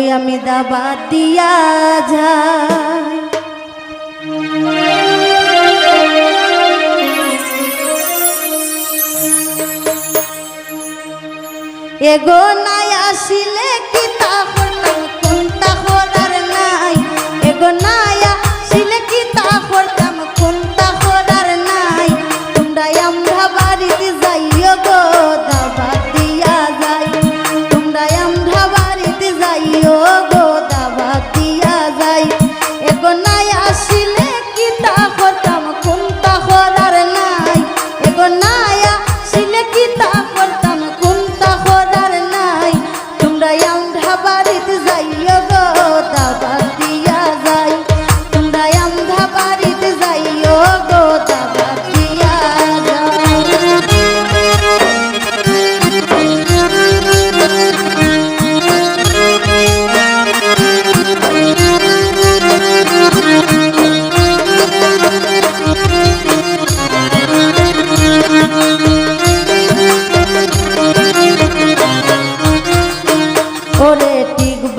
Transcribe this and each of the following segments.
ওই আমি দাবা দিয়া যাই এগো নাই আসিলে কি তা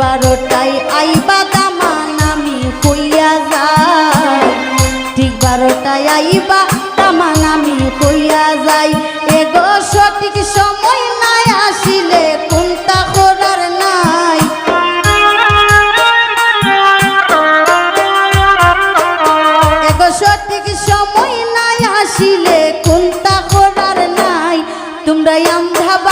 বারোটাই আইবা দামান, আমি কইয়া যাই। ঠিক বারোটায় আইবা দামান, আমি কইয়া যাই। এগো সঠিক সময় নাই, আসিলে কোনটা তোমরা আমরা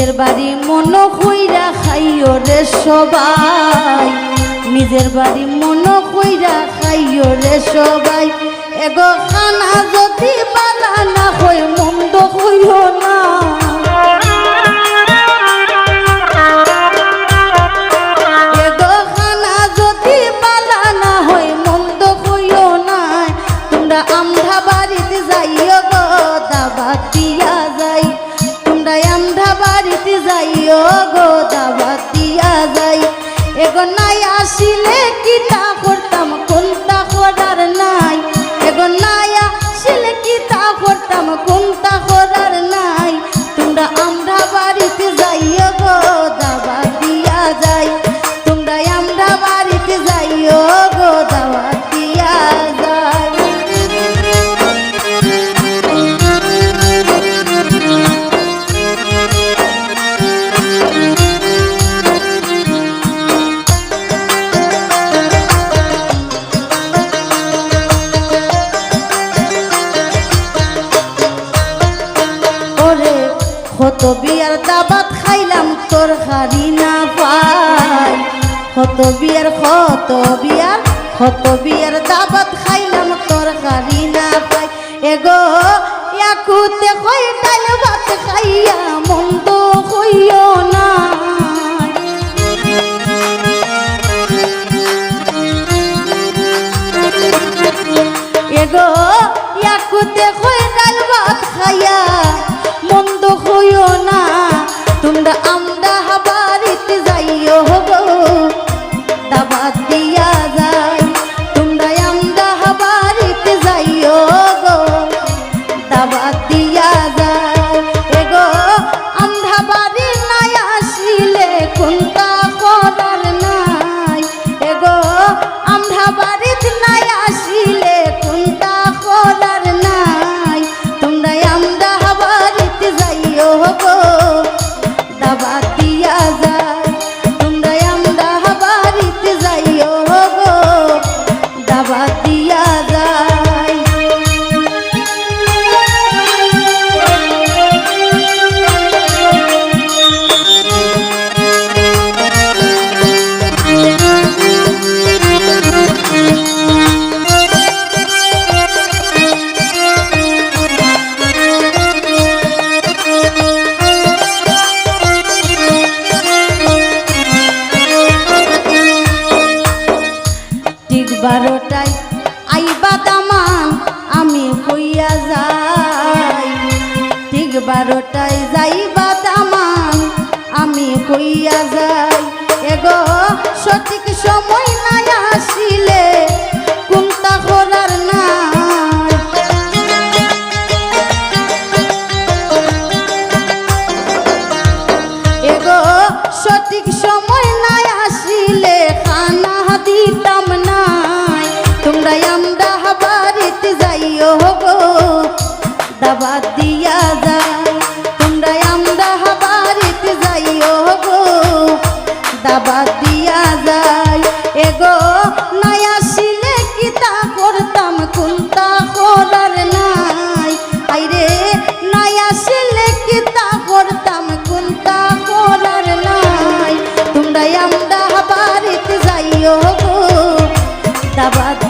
নিজের বাড়ি মন কইরা খাইও রে সবাই। নিজের বাড়ি মন কইরা খাইও রে সবাই। এগো খানা যদি বালা না হই মন্দ হইও না। আমরা বাড়িতে যাইও গো। নাই আসিলে কি কত বিয়ার দাবাত খাইলাম, তোর হারি না পাই কত বিয়ার কত বিয়ার কত বিয়ার দাবাত খাইলাম, তোর হারি না পাই এগো, ইয়াকুতে কই ডাল ভাত খাইয়া মন্দ হইও না। এগো, ইয়াকুতে কই ডাল ভাত খাইয়া বারোটায় যাইবা দামান আমি কইয়া যাই এগো সঠিক সময় নাই দাবা দিয়া যায়। এগো, নাই আসিলে কি তা করতাম? কোনটা করার নাই? আইরে, নাই আসিলে কি তা করতাম? কোনটা করার নাই? তোমরা আমরা বাড়িতে যাইও গো। দাবা দিয়া